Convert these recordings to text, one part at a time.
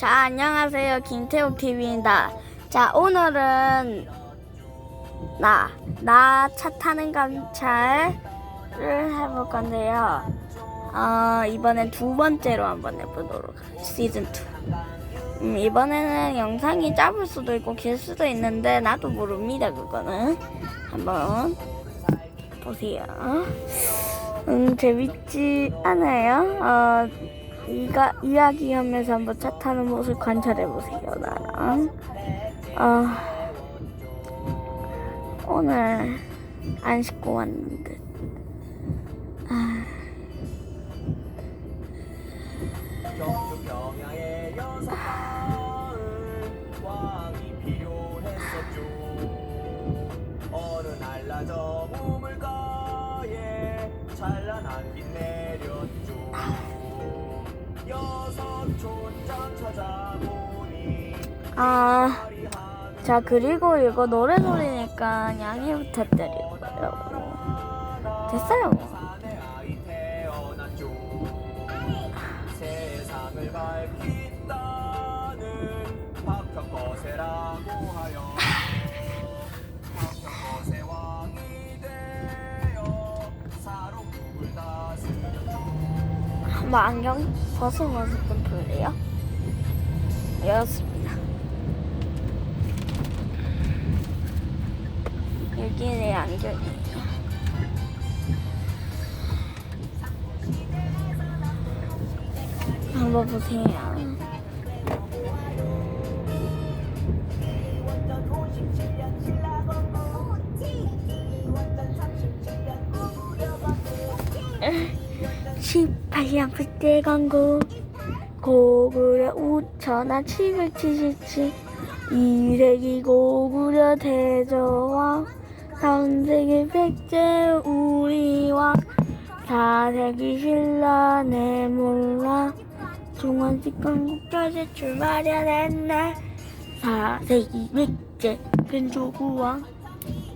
자, 안녕하세요. 김태욱 TV입니다. 자, 오늘은 나, 나 차 타는 감찰을 해볼 건데요. 어, 이번엔 두 번째로 한번 해보도록. 시즌 2. 음, 이번에는 영상이 짧을 수도 있고 길 수도 있는데 나도 모릅니다. 그거는 한번 보세요. 음, 재밌지 않아요? 어, 이가, 이야기하면서 한번 차 타는 모습 관찰해 보세요, 나랑. 어, 오늘 안 씻고 왔는데. 아, 경 아, 자, 그리고 이거 노래 소리니까 양해 부탁드리고요. 됐어요. 한번 안경 벗으면서 좀 볼래요? 이렇습니다. 여기 내 안경이에요. 한번 보세요. 십팔년 그때 광고. 고구려 5천원 777 이세기 고구려 대저왕 3세기 백제 우리왕 4세기 신라 내몰라. 중원집권 국가제 출 마련했네. 4세기 백제 근조구왕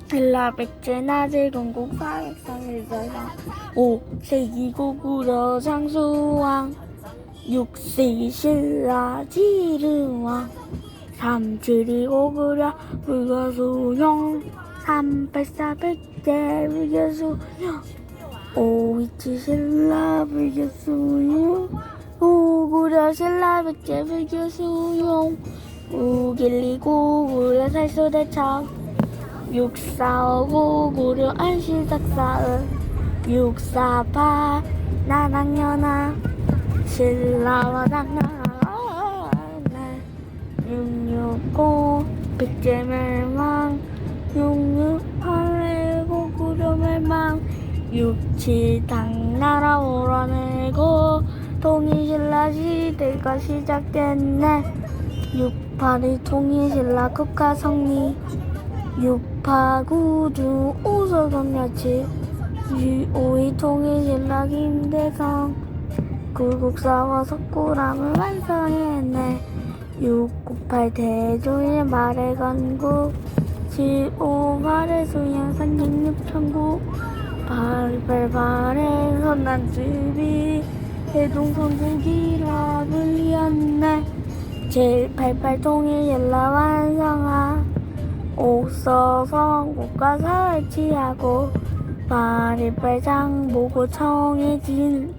신라 백제 나제 건국 사백상일자상 5세기 고구려 장수왕. 6세기 신라 지르왕. 3세기 고구려 불가수용 384 백제 불교수용 527 신라 불교수용 고구려 신라 백제 불교수용. 612 고구려 살소대창 645 고구려 안시작사을 648 나랑연아 신라와 나나라 669 백제멸망 668 고구려 멸망 67 당나라 오라내고 통일신라 시대가 시작됐네 682 통일신라 국가 성리 689주 오서검야치 5위 통일신라 김대성 굴국사와 석고람을 완성했네. 698 대조의 말의 건국 75 발의 수양 산직육천국 88 발의 선남주비 해동선국이라 불리었네. 788 통일신라 완성하 옥서성 국가 설치하고 파리빨 장보고 청해진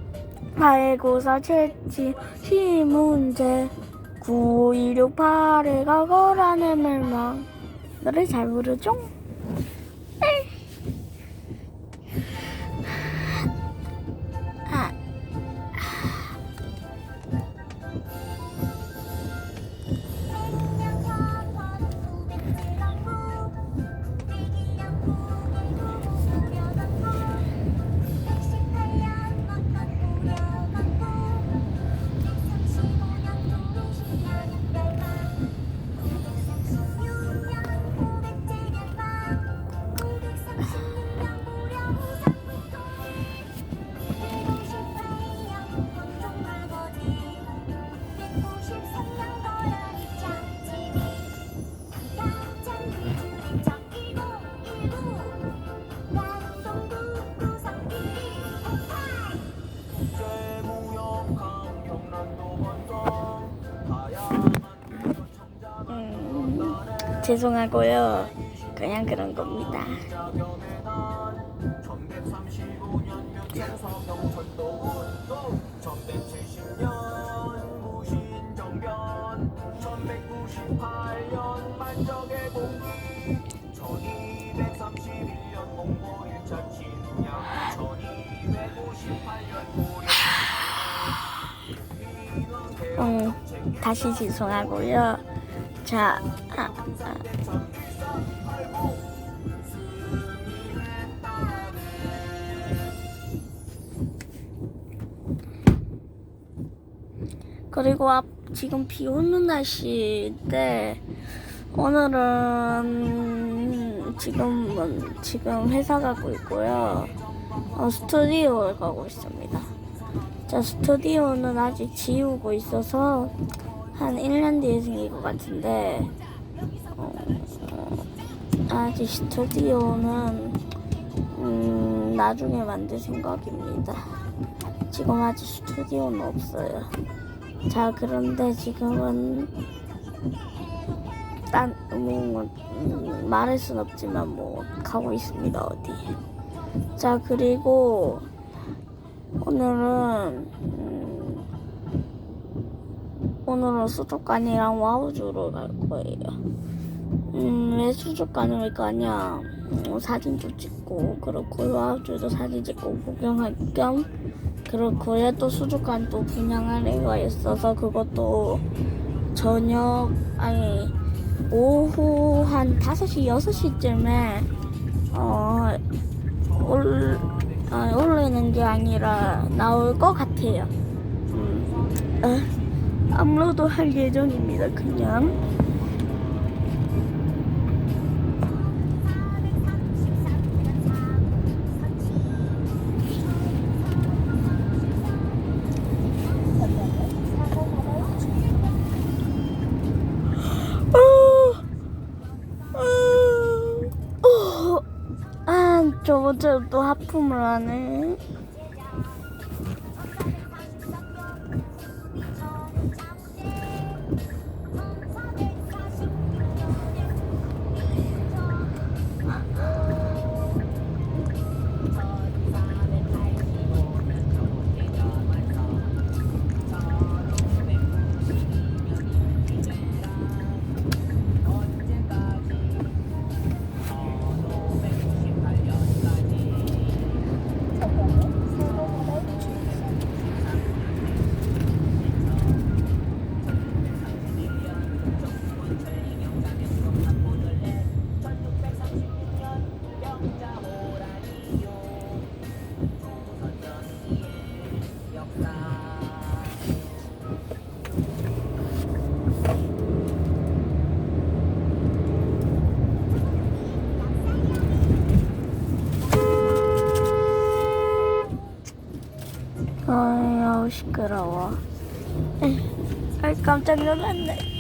팔고사 채취 시문제 9516 8회가 거란의 멸망 노래 잘 부르죠? 죄송하고요. 그냥 그런 겁니다. 1135년 명성서경철도 운동 1170년 무신정변 1198년 만적의 공기 1231년 몽골 1차 침략 1258년 고려 음, 다시 죄송하고요. 자, 그리고 앞, 지금 비 오는 날씨인데 오늘은 지금은 지금 회사 가고 있고요. 어, 스튜디오를 가고 있습니다. 저 스튜디오는 아직 지우고 있어서 한 1년 뒤에 생길 것 같은데 어, 어, 아직 스튜디오는 음, 나중에 만들 생각입니다. 지금 아직 스튜디오는 없어요. 자 그런데 지금은 딴 뭐, 음, 말할 순 없지만 뭐 가고 있습니다 어디. 자 그리고 오늘은 음, 오늘은 수족관이랑 와우주로 갈 거예요. 음, 왜 수족관을 갈 거냐? 음, 사진도 찍고 그렇고 와우주도 사진 찍고 구경할 겸 그렇고요. 또 수족관 또 분양할 애가 있어서 그것도 저녁 아니 오후 한 5시 6시쯤에 어 올, 아, 올리는 게 아니라 나올 것 같아요. 음, 아, 업로드 할 예정입니다. 그냥. 주에 또 하품을 하네. 시끄러워. 아이, 깜짝 놀랐네.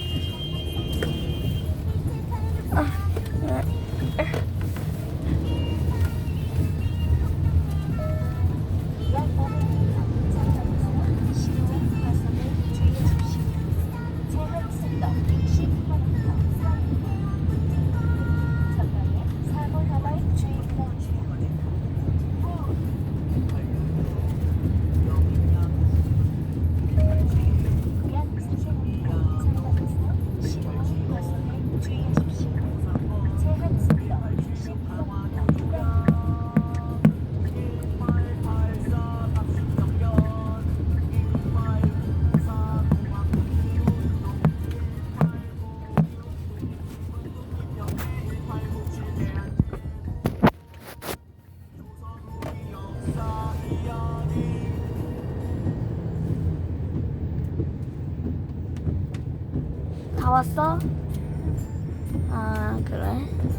다 왔어? 아, 그래?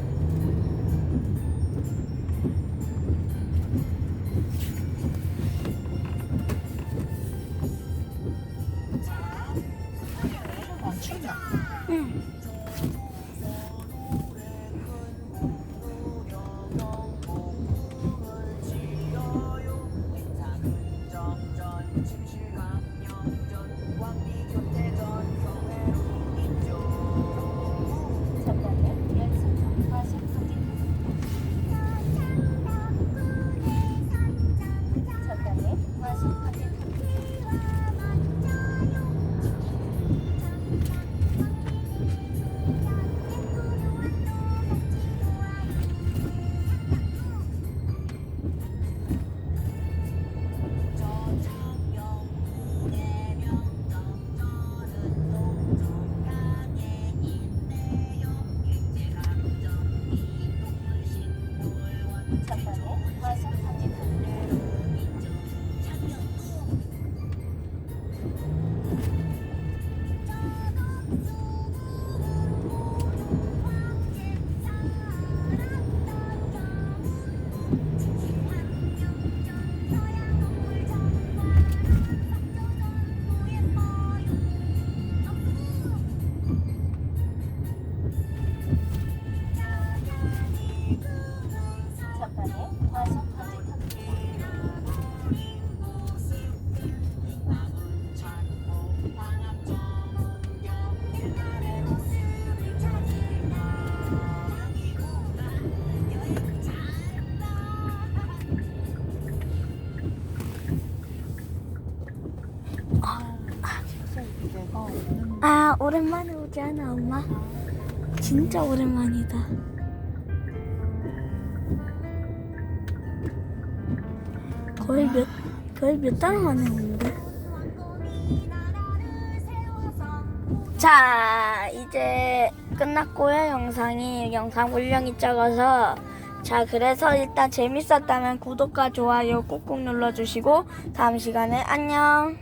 오랜만에 오지 않아 엄마? 진짜 오랜만이다. 거의 몇 거의 몇 달 만에 오는데. 자 이제 끝났고요 영상이 영상 분량이 적어서 자 그래서 일단 재밌었다면 구독과 좋아요 꾹꾹 눌러주시고 다음 시간에 안녕.